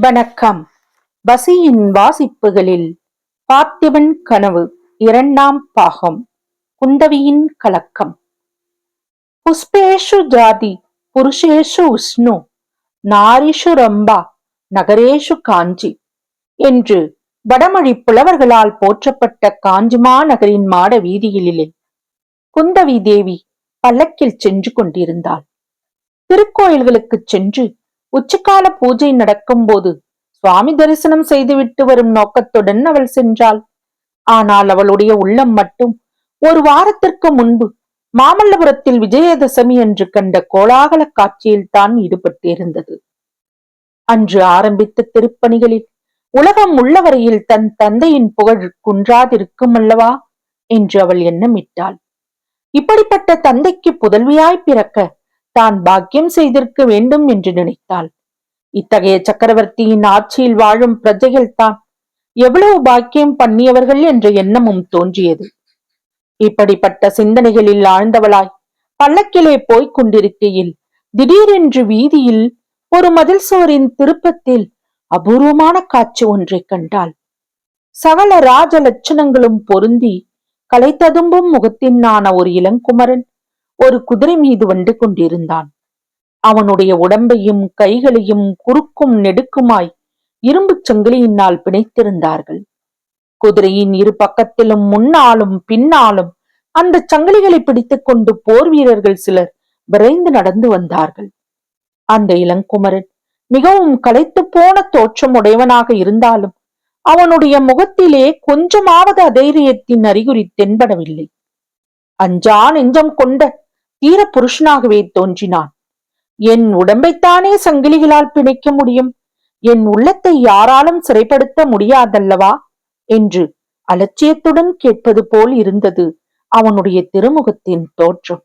வணக்கம். பசியின் வாசிப்புகளில் பார்த்திபன் கனவு இரண்டாம் பாகம். குந்தவியின் கலக்கம். புஷ்பேஷு ஜாதி புருஷேஷு உஷ்ணு நாரிஷு ரம்பா நகரேஷு காஞ்சி என்று வடமொழி புலவர்களால் போற்றப்பட்ட காஞ்சிமா நகரின் மாட வீதிகளிலே குந்தவி தேவி பல்லக்கில் சென்று கொண்டிருந்தாள். திருக்கோயில்களுக்குச் சென்று உச்சிக்கால பூஜை நடக்கும்போது சுவாமி தரிசனம் செய்துவிட்டு வரும் நோக்கத்துடன் அவள் சென்றாள். ஆனால் அவளுடைய உள்ளம் மட்டும் ஒரு வாரத்திற்கு முன்பு மாமல்லபுரத்தில் விஜயதசமி என்று கண்ட கோலாகல காட்சியில் தான் ஈடுபட்டிருந்தது. அன்று ஆரம்பித்த திருப்பணிகளில் உலகம் உள்ளவரையில் தன் தந்தையின் புகழ் குன்றாதிருக்கும் அல்லவா? என்று அவள் எண்ணமிட்டாள். இப்படிப்பட்ட தந்தைக்கு புதல்வியாய் பிறக்க தான் பாக்கியம் செய்திருக்க வேண்டும் என்று நினைத்தாள். இத்தகைய சக்கரவர்த்தியின் ஆட்சியில் வாழும் பிரஜைகள் தான் எவ்வளவு பாக்கியம் பண்ணியவர்கள் என்ற எண்ணமும் தோன்றியது. இப்படிப்பட்ட சிந்தனைகளில் ஆழ்ந்தவளாய் பல்லக்கிலே போய்க் கொண்டிருக்கையில் திடீரென்று வீதியில் ஒரு மதில் சுவரின் திருப்பத்தில் அபூர்வமான காட்சி ஒன்றை கண்டாள். சகல ராஜ லட்சணங்களும் பொருந்தி கலைத்ததும்பும் முகத்தினான ஒரு இளங்குமரன் ஒரு குதிரை மீது வந்து கொண்டிருந்தான். அவனுடைய உடம்பையும் கைகளையும் குறுக்கும் நெடுக்குமாய் இரும்புச் சங்கிலியினால் பிணைத்திருந்தார்கள். குதிரையின் இரு பக்கத்திலும் முன்னாலும் பின்னாலும் அந்த சங்கிலிகளை பிடித்துக் கொண்டு போர் வீரர்கள் சிலர் விரைந்து நடந்து வந்தார்கள். அந்த இளங்குமரன் மிகவும் களைத்து போன தோற்றம் உடையவனாக இருந்தாலும் அவனுடைய முகத்திலே கொஞ்சமாவது அதைரியத்தின் அறிகுறி தென்படவில்லை. அஞ்சா நெஞ்சம் கொண்ட தீர புருஷனாகவே தோன்றினான். என் உடம்பைத்தானே சங்கிலிகளால் பிணைக்க முடியும்? என் உள்ளத்தை யாராலும் சிறைப்படுத்த முடியாதல்லவா? என்று அலட்சியத்துடன் கேட்பது போல் இருந்தது அவனுடைய திருமுகத்தின் தோற்றம்.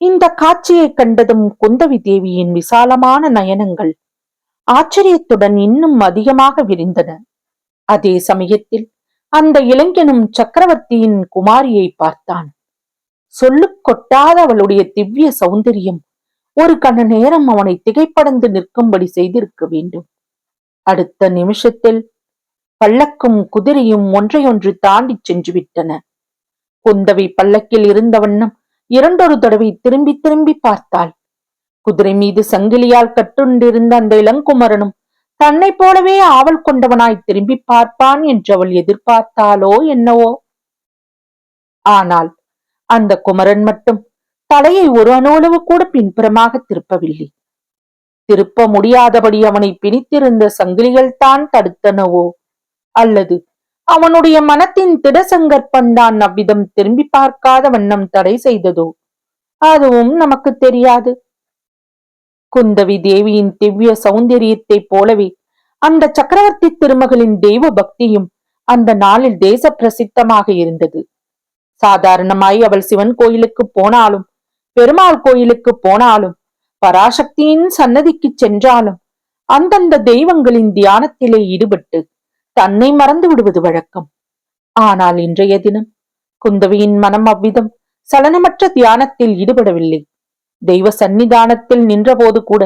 இந்த காட்சியை கண்டதும் குந்தவி தேவியின் விசாலமான நயனங்கள் ஆச்சரியத்துடன் இன்னும் அதிகமாக விரிந்தன. அதே சமயத்தில் அந்த இளைஞனும் சக்கரவர்த்தியின் குமாரியை பார்த்தான். சொல்லுக் கொட்டாத அவளுடைய திவ்ய சௌந்தரியம் ஒரு கண நேரம் அவனை திகைப்படந்து நிற்கும்படி செய்திருக்க வேண்டும். அடுத்த நிமிஷத்தில் பல்லக்கும் குதிரையும் ஒன்றையொன்று தாண்டி சென்று விட்டன. குந்தவை பல்லக்கில் இருந்த வண்ணம் இரண்டொரு தடவை திரும்பி திரும்பி பார்த்தாள். குதிரை மீது சங்கிலியால் கட்டுண்டிருந்த அந்த இளங்குமரனும் தன்னை போலவே ஆவல் கொண்டவனாய் திரும்பி பார்ப்பான் என்று அவள் எதிர்பார்த்தாளோ என்னவோ. ஆனால் அந்த குமரன் மட்டும் தலையை ஒரு அணுளவு கூட பின்புறமாக திருப்பவில்லை. திருப்ப முடியாதபடி அவனை பிணித்திருந்த சங்கிலிகள் தான் தடுத்தனவோ? அல்லது அவனுடைய மனத்தின் திடசங்கற்பந்தான் அவ்விதம் திரும்பி பார்க்காத வண்ணம் தடை செய்ததோ? அதுவும் நமக்கு தெரியாது. குந்தவி தேவியின் திவ்ய சௌந்தரியத்தைப் போலவே அந்த சக்கரவர்த்தி திருமகளின் தெய்வ பக்தியும் அந்த நாளில் தேச பிரசித்தமாக இருந்தது. சாதாரணமாய் அவள் சிவன் கோயிலுக்கு போனாலும் பெருமாள் கோயிலுக்கு போனாலும் பராசக்தியின் சன்னதிக்கு சென்றாலும் அந்தந்த தெய்வங்களின் தியானத்திலே ஈடுபட்டு தன்னை மறந்து விடுவது வழக்கம். ஆனால் இன்றைய தினம் குந்தவியின் மனம் அவ்விதம் சலனமற்ற தியானத்தில் ஈடுபடவில்லை. தெய்வ சந்நிதானத்தில் நின்றபோது கூட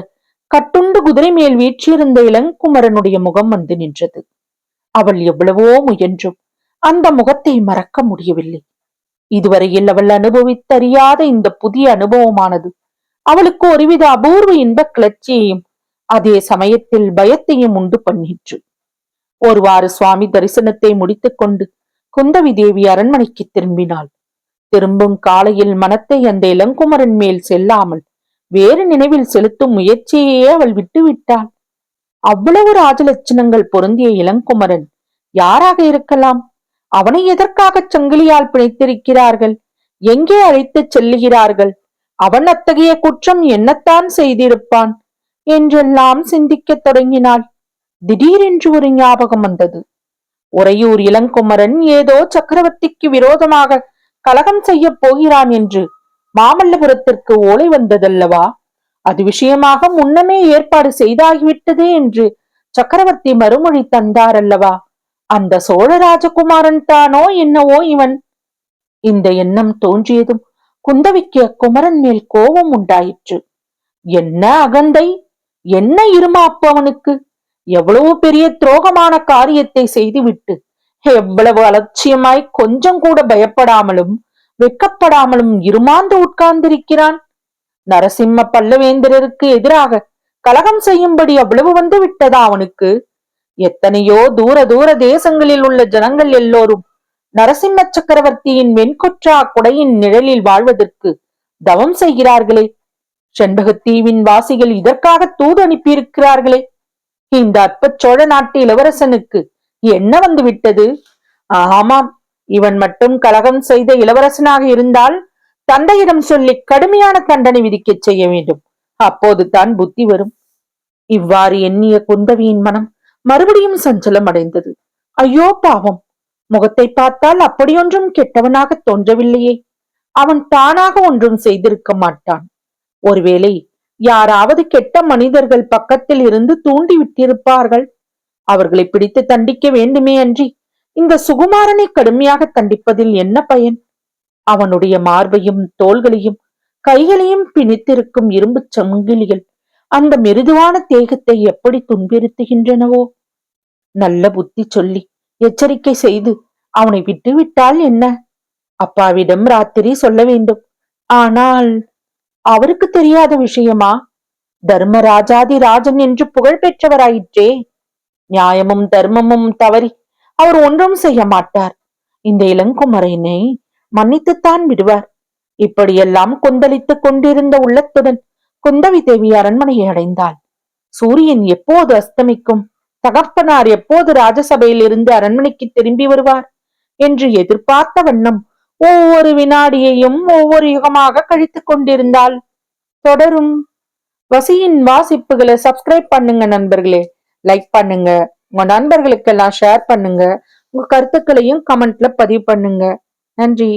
கட்டுண்டு குதிரை மேல் வீற்றிருந்த இளங்குமரனுடைய முகம் வந்து நின்றது. அவள் எவ்வளவோ முயன்றும் அந்த முகத்தை மறக்க முடியவில்லை. இதுவரையில் அவள் அனுபவித்தறியாத இந்த புதிய அனுபவமானது? அவளுக்கு ஒருவித அபூர்வ இன்ப கிளர்ச்சியையும் அதே சமயத்தில் பயத்தையும் உண்டு பண்ணிற்று. ஒருவாறு சுவாமி தரிசனத்தை முடித்துக்கொண்டு குந்தவி தேவி அரண்மனைக்கு திரும்பினாள். திரும்பும் காலையில் மனத்தை அந்த இளங்குமரன் மேல் செல்லாமல் வேறு நினைவில் செலுத்தும் முயற்சியையே அவள் விட்டுவிட்டாள். அவ்வளவு ராஜலட்சணங்கள் பொருந்திய இளங்குமரன் யாராக இருக்கலாம்? அவனை எதற்காக சங்கிலியால் பிணைத்திருக்கிறார்கள்? எங்கே அழைத்துச் செல்லுகிறார்கள்? அவன் அத்தகைய குற்றம் என்னத்தான் செய்திருப்பான்? என்றெல்லாம் சிந்திக்கத் தொடங்கினாள். திடீரென்று ஒரு ஞாபகம் வந்தது. உறையூர் இளங்குமரன் ஏதோ சக்கரவர்த்திக்கு விரோதமாக கலகம் செய்ய போகிறான் என்று மாமல்லபுரத்திற்கு ஓலை வந்ததல்லவா? அது விஷயமாக முன்னமே ஏற்பாடு செய்தாகிவிட்டதே என்று சக்கரவர்த்தி மறுமொழி தந்தாரல்லவா? அந்த சோழ ராஜகுமாரன் தானோ என்னவோ இவன்? இந்த எண்ணம் தோன்றியதும் குந்தவிக்கு குமரன் மேல் கோபம் உண்டாயிற்று. என்ன அகந்தை? என்ன இருமாப்பு அவனுக்கு? எவ்வளவு பெரிய துரோகமான காரியத்தை செய்துவிட்டு எவ்வளவு அலட்சியமாய் கொஞ்சம் கூட பயப்படாமலும் வெட்கப்படாமலும் இருமாந்து உட்கார்ந்திருக்கிறான்? நரசிம்ம பல்லவேந்திரருக்கு எதிராக கலகம் செய்யும்படி அவ்வளவு வந்து விட்டதா அவனுக்கு? எத்தனையோ தூர தூர தேசங்களில் உள்ள ஜனங்கள் எல்லோரும் நரசிம்ம சக்கரவர்த்தியின் வெண்கொற்றா குடையின் நிழலில் வாழ்வதற்கு தவம் செய்கிறார்களே. செண்பகத்தீவின் வாசிகள் இதற்காக தூது அனுப்பியிருக்கிறார்களே. இந்த அற்ப சோழ நாட்டு இளவரசனுக்கு என்ன வந்து விட்டது ஆமாம் இவன் மட்டும் கலகம் செய்த இளவரசனாக இருந்தால் தந்தையிடம் சொல்லி கடுமையான தண்டனை விதிக்கச் செய்ய வேண்டும். அப்போது தான் புத்தி வரும். இவ்வாறு எண்ணிய குந்தவியின் மனம் மறுபடியும் சஞ்சலம் அடைந்தது. ஐயோ பாவம்! முகத்தை பார்த்தால் அப்படியொன்றும் கெட்டவனாக தோன்றவில்லையே. அவன் தானாக ஒன்றும் செய்திருக்க மாட்டான். ஒருவேளை யாராவது கெட்ட மனிதர்கள் பக்கத்தில் இருந்து தூண்டி விட்டிருப்பார்கள். அவர்களை பிடித்து தண்டிக்க வேண்டுமே அன்றி இந்த சுகுமாரனை கடுமையாக தண்டிப்பதில் என்ன பயன்? அவனுடைய மார்பையும் தோள்களையும் கைகளையும் பிணித்திருக்கும் இரும்புச் சங்கிலிகள் அந்த மிருதுவான தேகத்தை எப்படி துன்புறுத்துகின்றனவோ நல்ல புத்தி சொல்லி எச்சரிக்கை செய்து அவனை விட்டுவிட்டால் என்ன? அப்பாவிடம் ராத்திரி சொல்ல வேண்டும். ஆனால் அவருக்கு தெரியாத விஷயமா? தர்மராஜாதி ராஜன் என்று புகழ் பெற்றவராயிற்றே. நியாயமும் தர்மமும் தவறி அவர் ஒன்றும் செய்ய மாட்டார். இந்த இளங்குமரனை மன்னித்துத்தான் விடுவார். இப்படியெல்லாம் கொந்தளித்துக் கொண்டிருந்த உள்ளத்துடன் குந்தவி தேவி அரண்மனையை அடைந்தாள். சூரியன் எப்போது அஸ்தமிக்கும்? தகப்பனார் எப்போது ராஜசபையில் இருந்து அரண்மனைக்கு திரும்பி வருவார்? என்று எதிர்பார்த்த வண்ணம் ஒவ்வொரு வினாடியையும் ஒவ்வொரு யுகமாக கழித்துக் கொண்டிருந்தாள். தொடரும். வசியின் வாசிப்புகளை சப்ஸ்கிரைப் பண்ணுங்க நண்பர்களே. லைக் பண்ணுங்க. உங்க நண்பர்களுக்கெல்லாம் ஷேர் பண்ணுங்க. உங்க கருத்துக்களையும் கமெண்ட்ல பதிவு பண்ணுங்க. நன்றி.